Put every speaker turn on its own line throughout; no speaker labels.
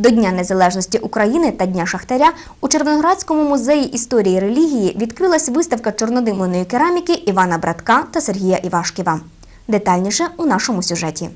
До Дня Незалежності України та Дня Шахтаря у Червоноградському музеї історії релігії відкрилась виставка чорнодимленої кераміки Івана Братка та Сергія Івашківа. Детальніше у нашому сюжеті.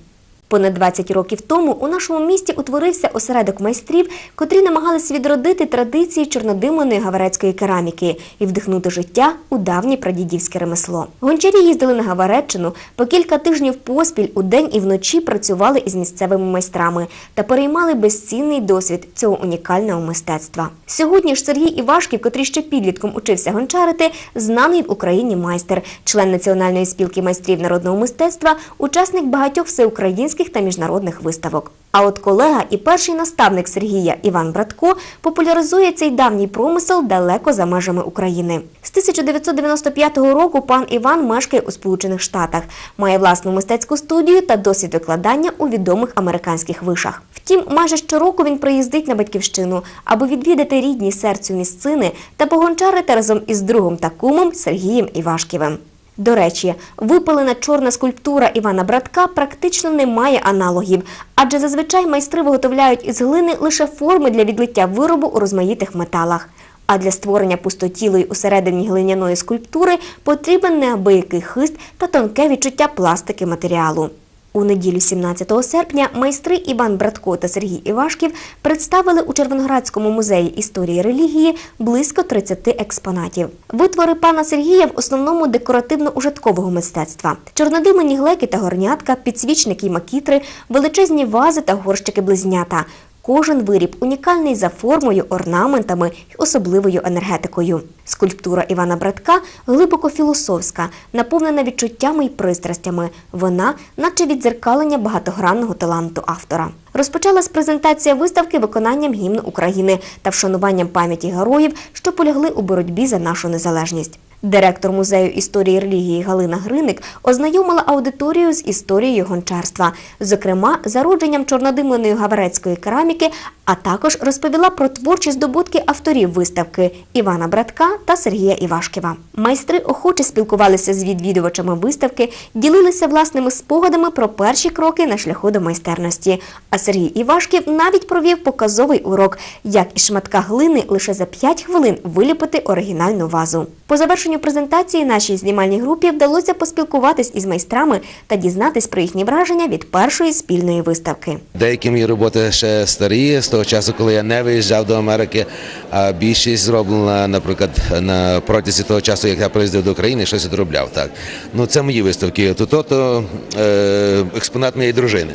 Понад 20 років тому у нашому місті утворився осередок майстрів, котрі намагались відродити традиції чорнодимленої гаварецької кераміки і вдихнути життя у давнє прадідівське ремесло. Гончарі їздили на Гавареччину, по кілька тижнів поспіль у день і вночі працювали із місцевими майстрами та переймали безцінний досвід цього унікального мистецтва. Сьогодні ж Сергій Івашків, котрий ще підлітком учився гончарити, знаний в Україні майстер, член Національної спілки майстрів народного мистецтва, учасник багатьох всеукраїнських та міжнародних виставок. А от колега і перший наставник Сергія Іван Братко популяризує цей давній промисел далеко за межами України. З 1995 року пан Іван мешкає у Сполучених Штатах, має власну мистецьку студію та досвід викладання у відомих американських вишах. Втім, майже щороку він приїздить на батьківщину, аби відвідати рідні серцю місцини та погончарити разом із другом та кумом Сергієм Івашківим. До речі, випалена чорна скульптура Івана Братка практично не має аналогів, адже зазвичай майстри виготовляють із глини лише форми для відлиття виробу у розмаїтих металах. А для створення пустотілої усередині глиняної скульптури потрібен неабиякий хист та тонке відчуття пластики матеріалу. У неділю 17 серпня майстри Іван Братко та Сергій Івашків представили у Червоноградському музеї історії релігії близько 30 експонатів. Витвори пана Сергія в основному декоративно-ужиткового мистецтва: чорнодимені глеки та горнятка, підсвічники й макітри, величезні вази та горщики близнята. Кожен виріб унікальний за формою, орнаментами й особливою енергетикою. Скульптура Івана Братка глибоко філософська, наповнена відчуттями й пристрастями. Вона, наче віддзеркалення багатогранного таланту автора. Розпочалась презентація виставки виконанням гімну України та вшануванням пам'яті героїв, що полягли у боротьбі за нашу незалежність. Директор музею історії релігії Галина Гриник ознайомила аудиторію з історією гончарства, зокрема зародженням чорнодимленої гаварецької кераміки, а також розповіла про творчі здобутки авторів виставки Івана Братка та Сергія Івашківа. Майстри охоче спілкувалися з відвідувачами виставки, ділилися власними спогадами про перші кроки на шляху до майстерності. А Сергій Івашків навіть провів показовий урок, як із шматка глини лише за 5 хвилин виліпити оригінальну вазу. По завершенню презентації нашій знімальній групі вдалося поспілкуватись із майстрами та дізнатись про їхні враження від першої спільної виставки.
Деякі мої роботи ще старі з того часу, коли я не виїжджав до Америки. А більшість зроблена, наприклад, на протязі того часу, як я приїздив до України, щось доробляв. Так ну це мої виставки. Тут то е, експонат моєї дружини.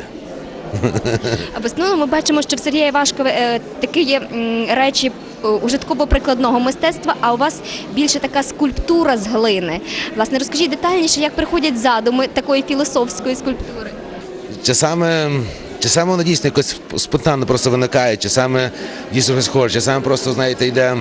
В основному ми бачимо, що в Сергія Івашкова е, такі є м, речі ужитково-прикладного мистецтва, а у вас більше така скульптура з глини. Власне, розкажіть детальніше, як приходять задуми такої філософської скульптури.
Часами, часами воно дійсно якось спонтанно просто виникає, часами дійсно щось хоче, часами просто, знаєте, йде.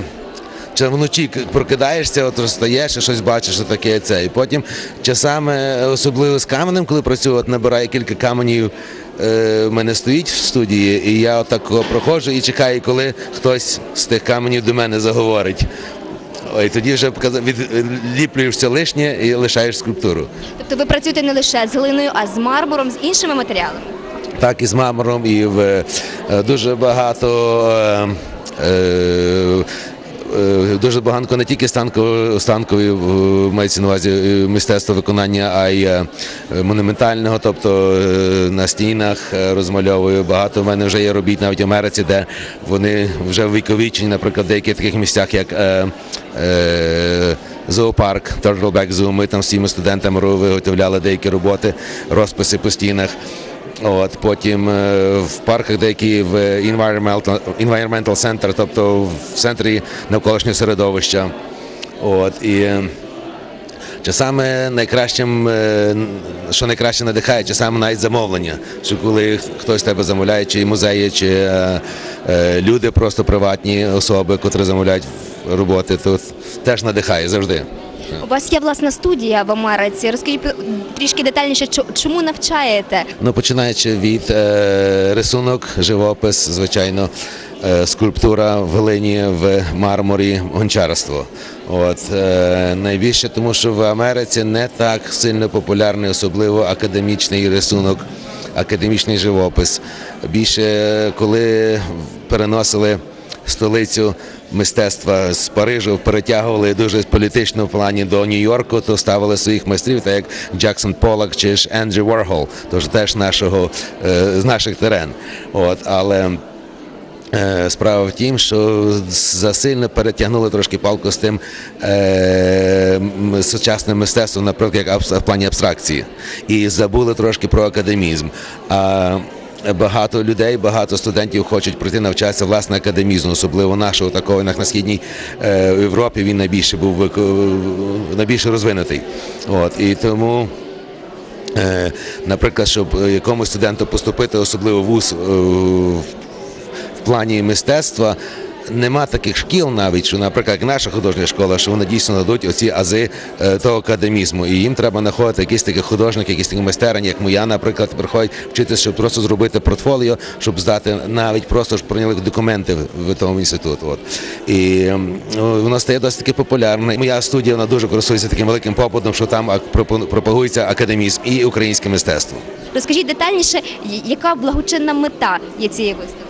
Чи вночі прокидаєшся, от розстаєш і щось бачиш, що таке це. І потім часами, особливо з каменем, коли працюю, от набираю кілька каменів, е, в мене стоїть в студії, і я отак проходжу і чекаю, коли хтось з тих каменів до мене заговорить. Ой, тоді вже показа- відліплюєш все лишнє і лишаєш скульптуру.
Тобто ви працюєте не лише з глиною, а з мармуром, з іншими матеріалами.
Так і з мамором, і в е, дуже багато. е, е, е, Дуже багато не тільки станкові, станкові мається на увазі е, мистецтво виконання, а й е, монументального, тобто е, на стінах е, розмальовую. Багато в мене вже є робіт навіть в Америці, де вони вже віковічені, наприклад, в деяких таких місцях, як е, е, зоопарк, Turtleback Zoo. Ми там з цими студентами виготовляли деякі роботи, розписи по стінах. От потім е, в парках, деякі в environmental, environmental center, тобто в центрі навколишнього середовища. От і е, часами найкращим, е, що найкраще надихає, часами навіть замовлення. Що коли хтось тебе замовляє, чи музеї, чи люди просто приватні особи, котрі замовляють роботи, то теж надихає завжди.
У вас є власна студія в Америці. Розкажіть трішки детальніше, чо- чому навчаєте?
Ну, починаючи від е, рисунок, живопис, звичайно, е, скульптура в глині, в мармурі, гончарство. От е, найбільше, тому що в Америці не так сильно популярний, особливо академічний рисунок. академічний живопис. Більше коли переносили столицю мистецтва з Парижу, перетягували дуже політично в плані до Нью-Йорку, то ставили своїх майстрів, так як Джексон Поллок чи ж Ендрю Варгол, тож теж нашого е, з наших терен. От, але Е, Справа в тім, що засильно перетягнули трошки палку з тим е, сучасним мистецтвом, наприклад, як в плані абстракції, і забули трошки про академізм. А багато людей, багато студентів хочуть пройти навчатися власне академізму, особливо нашого такого на східній е, Європі. Він найбільше був найбільше розвинутий. От і тому. Е, Наприклад, щоб якомусь студенту поступити, особливо вуз е, в плані мистецтва. Нема таких шкіл навіть, що, наприклад, як наша художня школа, що вони дійсно дадуть оці ази е, того академізму. І їм треба знаходити якісь такі художники, якісь такі майстерні, як моя, наприклад, приходять вчитися, щоб просто зробити портфоліо, щоб здати навіть просто ж прийняли документи в, тому інститут. От. І ну, воно стає досить таки популярне. Моя студія вона дуже користується таким великим попитом, що там пропагується академізм і українське мистецтво.
Розкажіть детальніше, яка благочинна мета є цієї виставки?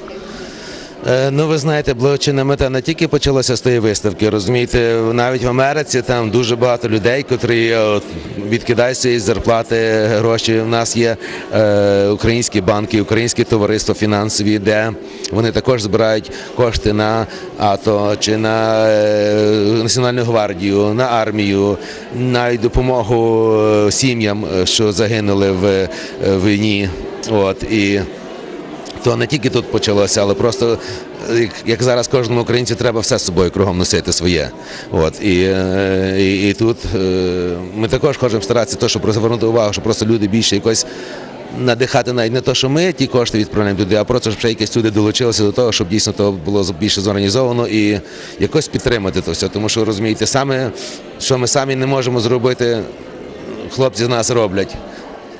Е, Ну, ви знаєте, благочинна мета не тільки почалася з тієї виставки. Розумієте, навіть в Америці там дуже багато людей, котрі е, от, відкидають свої зарплати гроші. У нас є е, українські банки, українські товариства фінансові, де вони також збирають кошти на АТО чи на е, Національну гвардію, на армію, навіть допомогу е, сім'ям, що загинули в е, війні. От і то не тільки тут почалося, але просто як- зараз кожному українцю треба все з собою кругом носити своє. От і, е, і, і тут е, ми також хочемо старатися, то, щоб звернути увагу, щоб просто люди більше якось. Надихати навіть не то, що ми ті кошти відправляємо туди, а просто щоб ще якісь люди долучилися до того, щоб дійсно то було більше зорганізовано і якось підтримати то все. Тому що розумієте, саме що ми самі не можемо зробити, хлопці з нас роблять.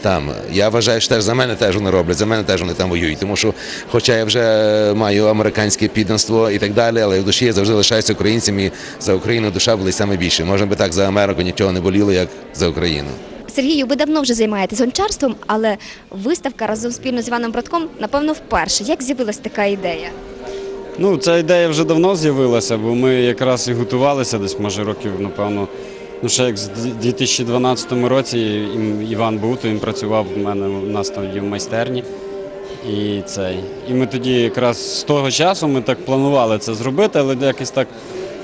Там я вважаю, що теж за мене теж вони роблять, за мене теж вони там воюють. Тому що, хоча я вже маю американське підданство і так далі, але в душі я завжди лишаюся українцем і за Україну душа болить саме більше. Може би так за Америку нічого не боліло, як за Україну.
Сергію, ви давно вже займаєтесь гончарством, але виставка разом спільно з Іваном Братком, напевно, вперше. Як з'явилася така ідея?
Ну, ця ідея вже давно з'явилася, бо ми якраз і готувалися десь, може, років, напевно, ну ще як з 2012 році Іван був, то він працював в мене у нас тоді в майстерні. І цей. І ми тоді якраз з того часу ми так планували це зробити, але якось так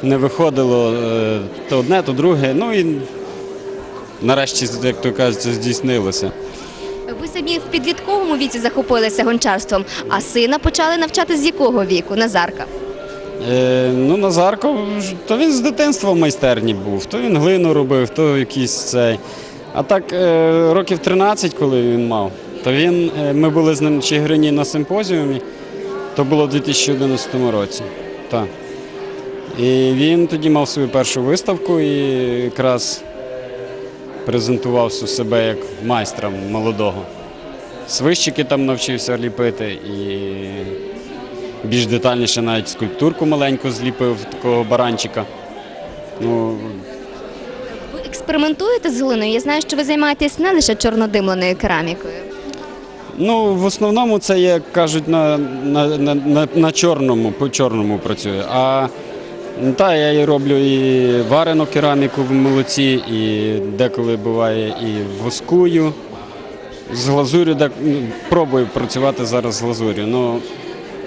не виходило е, то одне, то друге. Ну і нарешті, як то кажуть, здійснилося.
Ви самі в підлітковому віці захопилися гончарством, а сина почали навчати з якого віку? Назарка.
Е, ну, Назарко, то він з дитинства в майстерні був, то він глину робив, то якийсь цей. А так, е, років 13, коли він мав, то він, е, ми були з ним в Чигирині на симпозіумі, то було в 2011 році. Так. І він тоді мав свою першу виставку і якраз презентував себе як майстра молодого. Свищики там навчився ліпити і більш детальніше навіть скульптурку маленьку зліпив такого баранчика. Ну,
Ви експериментуєте з глиною? Я знаю, що ви займаєтесь не лише чорнодимленою керамікою.
ну в основному це, як кажуть, на, на, на, на, на чорному, по чорному працює. А ну, та, я і роблю і варену кераміку в молоці, і деколи буває і воскую. З глазурю, де, ну, пробую працювати зараз з глазурю. Ну,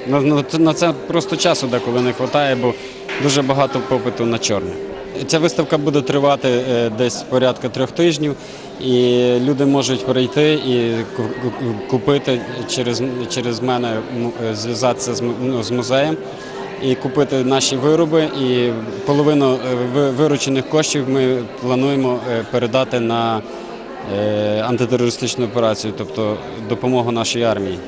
на, на, на це просто часу деколи не вистачає, бо дуже багато попиту на чорне. Ця виставка буде тривати е, десь порядка трьох тижнів, і люди можуть прийти і ку- ку- купити через, мене, е, зв'язатися з, ну, з музеєм і купити наші вироби. І половину е, виручених коштів ми плануємо передати на антитерористичну операцію, тобто допомогу нашій армії.